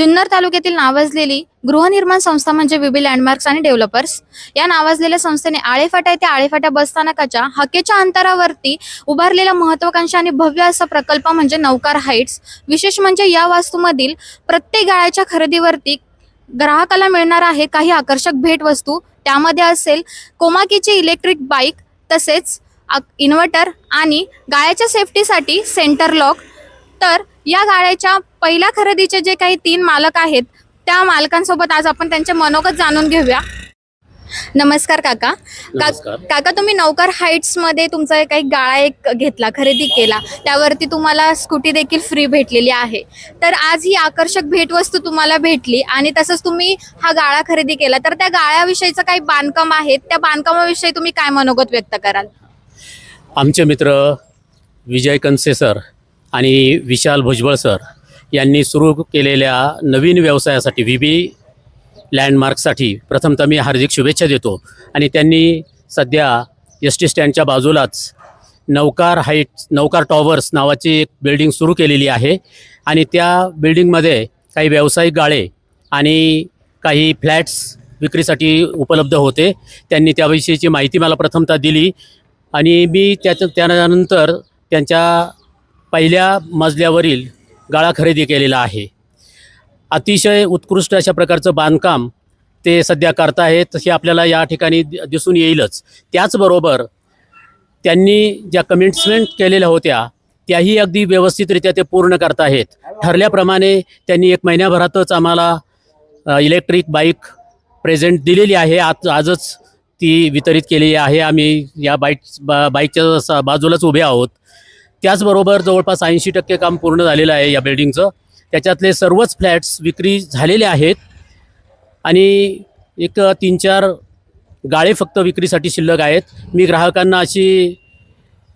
जुन्नर तालुक्यातील नावाजलेली गृहनिर्माण संस्था म्हणजे विबी लँडमार्क्स आणि डेव्हलपर्स. या नावाजलेल्या संस्थेने आळेफाटा येथे आळेफाटा बसस्थानकाच्या हकेच्या अंतरावरती उभारलेला महत्वाकांक्षा आणि भव्य असा प्रकल्प म्हणजे नौकार हाईट्स विशेष म्हणजे या वास्तूमधील प्रत्येक गाळ्याच्या खरेदीवरती ग्राहकाला मिळणार आहे काही आकर्षक भेटवस्तू. त्यामध्ये असेल कोमाकीची इलेक्ट्रिक बाईक तसेच इन्व्हर्टर आणि गाळ्याच्या सेफ्टीसाठी सेंटर लॉक. तर या गाड्याच्या पहिल्या खरेदीचे जे काही तीन मालक आहेत त्या मालकांसोबत आज आपण त्यांचे मनोगत जाणून घेऊया. नमस्कार काका. का. काका तुम्ही नौकार हाईट्समध्ये तुमचा काही गाळा एक घेतला खरेदी केला. त्यावरती तुम्हाला स्कूटी देखील फ्री भेटलेली आहे. तर आज ही आकर्षक भेटवस्तू तुम्हाला भेटली आणि तसंच तुम्ही हा गाळा खरेदी केला. तर त्या गाळ्याविषयीचं काही बांधकाम आहे त्या बांधकामाविषयी तुम्ही काय मनोगत व्यक्त कराल? आमचे मित्र विजय कनसे सर आणि विशाल भुजबळ सर यांनी सुरू केलेल्या नवीन व्यवसायासाठी व्ही बी लँडमार्कसाठी प्रथमतः मी हार्दिक शुभेच्छा देतो. आणि त्यांनी सध्या एस टी स्टँडच्या बाजूलाच नौकार हाईट नौकार टॉवर्स नावाची एक बिल्डिंग सुरू केलेली आहे. आणि त्या बिल्डिंगमध्ये काही व्यावसायिक गाळे आणि काही फ्लॅट्स विक्रीसाठी उपलब्ध होते. त्यांनी त्याविषयीची माहिती मला प्रथमतः दिली. आणि मी त्याच्या त्यानंतर त्यांच्या पहिल्या मजल्यावरील गाळा खरेदी केलेला आहे. अतिशय उत्कृष्ट अशा प्रकारचं बांधकाम ते सध्या करताहेत हे आपल्याला या ठिकाणी दिसून येईलच. त्याचबरोबर त्यांनी ज्या कमिटमेंट केलेल्या होत्या त्याही अगदी व्यवस्थितरित्या ते पूर्ण करताहेत. ठरल्याप्रमाणे त्यांनी एक महिन्याभरातच आम्हाला इलेक्ट्रिक बाईक प्रेझेंट दिलेली आहे. आज आजच ती वितरित केलेली आहे. आम्ही या बाईक बा बाईकच्या स- बाजूलाच उभे आहोत. त्याचबरोबर जवळपास ऐंशी टक्के काम पूर्ण झालेलं आहे या बिल्डिंगचं त्याच्यातले सर्वच फ्लॅट्स विक्री झालेले आहेत. आणि एक तीन चार गाळे फक्त विक्रीसाठी शिल्लक आहेत. मी ग्राहकांना अशी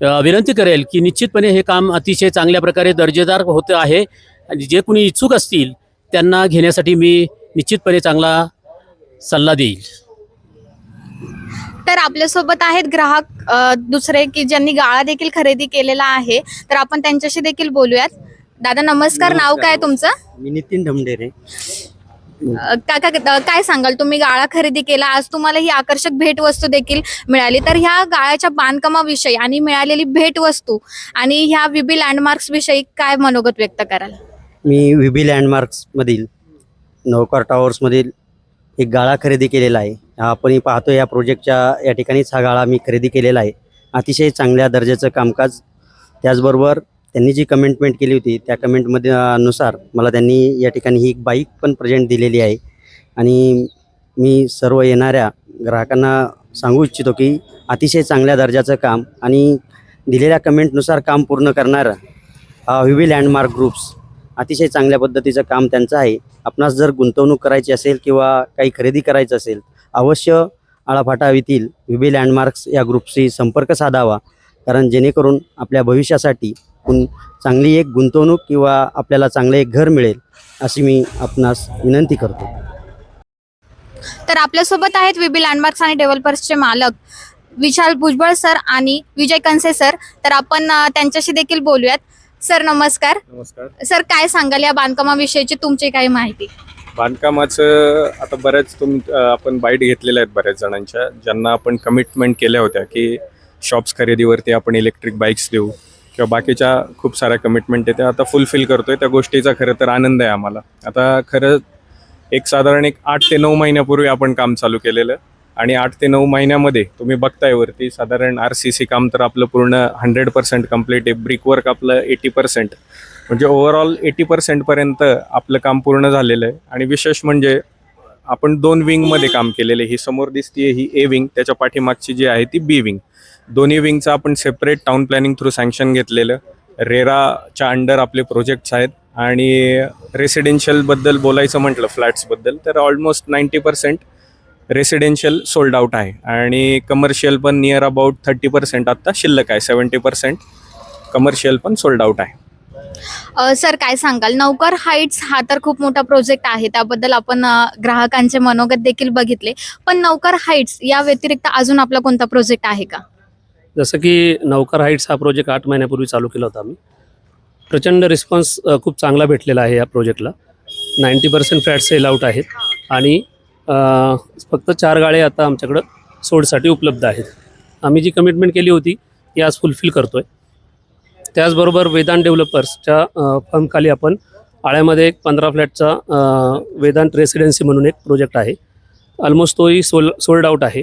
विनंती करेल की निश्चितपणे हे काम अतिशय चांगल्या प्रकारे दर्जेदार होतं आहे. आणि जे कुणी इच्छुक असतील त्यांना घेण्यासाठी मी निश्चितपणे चांगला सल्ला देईल. तर आपल्यासोबत आहेत ग्राहक अ, दुसरे की ज्यांनी गाळा देखील खरेदी केलेला आहे तर आपण त्यांच्याशी देखील बोलूयात. दादा नमस्कार. नाव काय तुमचं? मी नितीन ढमडेरे अ, काका अ, काय सांगाल? तुम्ही गाळा खरेदी केला आज तुम्हाला ही आकर्षक भेटवस्तू देखील मिळाली. तर ह्या गाळ्याच्या बांधकामाविषयी आणि मिळालेली भेटवस्तू आणि ह्या विबी लँडमार्क्स विषयी काय मनोगत व्यक्त कराल? मी व्ही लँडमार्क्समधील नौकार टॉवर्समधील एक गाळा खरेदी केलेला आहे. आपण पाहतो या प्रोजेक्टच्या या ठिकाणीच हा गाळा मी खरेदी केलेला आहे. अतिशय चांगल्या दर्जाचं कामकाज. त्याचबरोबर त्यांनी जी कमेंटमेंट केली होती त्या कमेंटमध्ये नुसार मला त्यांनी या ठिकाणी ही एक बाईक पण प्रेझेंट दिलेली आहे. आणि मी सर्व येणाऱ्या ग्राहकांना सांगू इच्छितो की अतिशय चांगल्या दर्जाचं काम आणि दिलेल्या कमेंटनुसार काम पूर्ण करणारा व्ही लँडमार्क ग्रुप्स अतिशय चांगल्या पद्धतीचं काम त्यांचं आहे. आपणास जर गुंतवणूक करायची असेल किंवा काही खरेदी करायचं असेल अवश्य आळाफाटा येथील विबी लँडमार्क्स या ग्रुपशी संपर्क साधावा. कारण जेणेकरून आपल्या भविष्यासाठी गुं चांगली एक गुंतवणूक किंवा आपल्याला चांगलं एक घर मिळेल अशी मी आपणास विनंती करतो. तर आपल्यासोबत आहेत विबी लँडमार्क्स आणि डेव्हलपर्सचे मालक विशाल भुजबळ सर आणि विजय कनसे सर तर आपण अ, त्यांच्याशी देखील बोलूयात. सर नमस्कार. नमस्कार. सर काय सांगाल या बांधकामाविषयीची तुमची काही माहिती? बांधकामाचं आता बऱ्याच तुम आपण बाईट घेतलेल्या आहेत बऱ्याच जणांच्या ज्यांना आपण कमिटमेंट केल्या होत्या की शॉप्स खरेदीवरती आपण इलेक्ट्रिक बाईक्स देऊ किंवा बाकीच्या खूप साऱ्या कमिटमेंट आहे त्या आता फुलफिल करतो आहे त्या गोष्टीचा खरं तर आनंद आहे आम्हाला. आता खरं एक साधारण एक आठ ते नऊ महिन्यापूर्वी आपण काम चालू केलेलं आणि आठ ते नऊ महिन्यामध्ये तुम्ही बघताय वरती साधारण आर सी सी काम तर आपलं पूर्ण हंड्रेड पर्सेंट कंप्लीट आहे. ब्रिकवर्क आपलं एटी पर्सेंट म्हणजे ओव्हरऑल एटी पर्सेंटपर्यंत आपलं काम पूर्ण झालेलं आहे. आणि विशेष म्हणजे आपण दोन विंगमध्ये काम केलेले आहे. ही समोर दिसतीये ही ए विंग त्याच्या पाठीमागची जी आहे ती बी विंग दोन्ही विंगचं आपण separate town planning through sanction घेतलेलं. रेराच्या अंडर आपले प्रोजेक्ट्स आहेत. आणि रेसिडेन्शियलबद्दल बोलायचं म्हटलं फ्लॅट्सबद्दल तर almost ninety percent residential sold out आहे. आणि कमर्शियल पण नियर अबाउट थर्टी पर्सेंट आत्ता शिल्लक आहे सेवन्टी पर्सेंट कमर्शियल पण सोल्ड आउट आहे. सर काय सांगाल? नौकर हाईट्स हा तर खूप मोठा प्रोजेक्ट आहे. त्याबद्दल आपण अ, ग्राहकांचे मनोगत देखील बघितले. पण नौकर हाईट्स या व्यतिरिक्त अजून आपला कोणता प्रोजेक्ट आहे का? जसं की नौकर हाईट्स हा प्रोजेक्ट आठ महिन्यापूर्वी चालू केला होता आम्ही. प्रचंड रिस्पॉन्स अ, खूप चांगला भेटलेला आहे या प्रोजेक्टला. Ninety percent flat sell out आहेत आणि अ, फक्त चार गाळे आता आमच्याकडं सोडसाठी उपलब्ध आहेत. आम्ही जी कमिटमेंट केली होती ती आज फुलफिल करतो आहे त्याचबरोबर वेदांत डेव्हलपर्सच्या फर्मखाली आपण आळ्यामध्ये एक पंधरा फ्लॅटचा वेदांत रेसिडेन्सी म्हणून एक प्रोजेक्ट आहे. ऑलमोस्ट तोही सोल सोल्ड आउट आहे.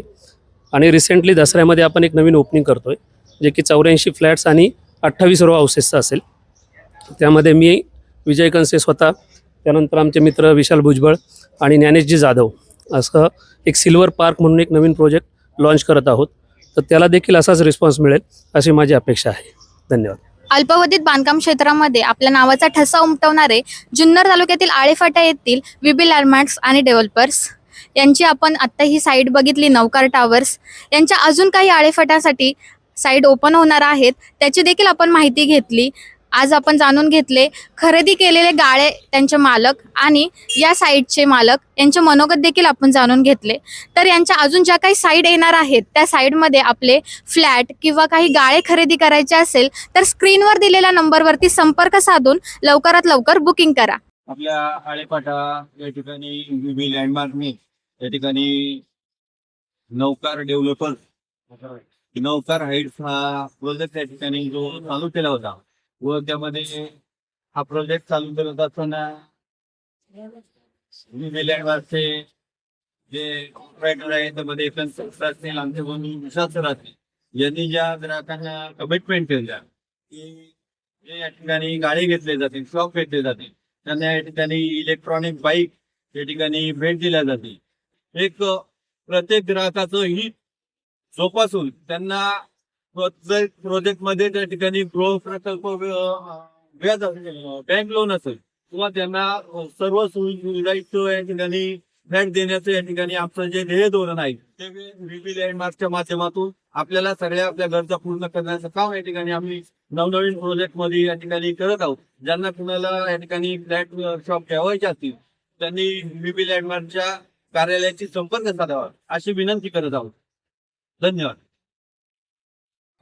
आणि रिसेंटली दसऱ्यामध्ये आपण एक नवीन ओपनिंग करतो आहे जे की चौऱ्याऐंशी फ्लॅट्स आणि अठ्ठावीस रो हाऊसेसचं असेल. त्यामध्ये मी विजय कंसे स्वतः त्यानंतर आमचे मित्र विशाल भुजबळ आणि ज्ञानेशजी जाधव असं एक सिल्वर पार्क म्हणून एक नवीन प्रोजेक्ट लॉन्च करत आहोत. तर त्याला देखील असाच रिस्पॉन्स मिळेल अशी माझी अपेक्षा आहे. धन्यवाद. अल्पवधीत बांधकाम क्षेत्रामध्ये आपल्या नावाचा ठसा उमटवणारे जुन्नर तालुक्यातील आळेफाटा येथील विबी लँडमार्क्स आणि डेव्हलपर्स यांची आपण आत्ता ही साईट बघितली नौकार टावर्स. यांच्या अजून काही आळेफाट्यासाठी साईट ओपन होणार आहेत त्याची देखील आपण माहिती घेतली. आज आपण जाणून घेतले खरेदी केलेले गाळे त्यांचे मालक आणि या साईटचे मालक यांचे मनोगत देखील आपण जाणून घेतले. तर यांच्या अजून ज्या काही साईट येणार आहेत त्या साईडमध्ये आपले फ्लॅट किंवा काही गाळे खरेदी करायचे असेल तर स्क्रीनवर दिलेल्या नंबरवरती संपर्क साधून लवकरात लवकर बुकिंग करा. आपल्या आळेपाटा या ठिकाणी लँडमार्क मी या ठिकाणी नौकार डेव्हलपर नौकार हाईट्स हा प्रोजेक्ट त्या ठिकाणी जो चालू केला होता. व त्यामध्ये हा प्रोजेक्ट चालू करत असताना विबी जे कॉन्ट्रॅक्टर आहे त्यामध्ये असतील आमचे बंधू विशाल सर असतील यांनी ज्या ग्राहकांना कमिटमेंट केल्या की जे या ठिकाणी गाडी घेतले जातील शॉप घेतले जातील त्यांना या ठिकाणी इलेक्ट्रॉनिक बाईक या ठिकाणी भेट दिल्या जाते. एक प्रत्येक ग्राहकाचं हित जोपासून त्यांना प्रत्येक प्रोजेक्टमध्ये त्या ठिकाणी गृह प्रकल्प व्याज बँक लोन असेल किंवा त्यांना सर्व सुविधायुक्त या ठिकाणी फ्लॅट देण्याचं या ठिकाणी आमचं जे ध्येय धोरण आहे ते व्हीपी लँडमार्कच्या माध्यमातून. आपल्याला सगळ्या आपल्या गरजा पूर्ण करण्याचं काम या ठिकाणी आम्ही नवनवीन प्रोजेक्टमध्ये या ठिकाणी करत आहोत. ज्यांना कुणाला या ठिकाणी फ्लॅट शॉप ठेवायचे असतील त्यांनी बीबी लँडमार्कच्या कार्यालयाशी संपर्क साधावा अशी विनंती करत आहोत. धन्यवाद.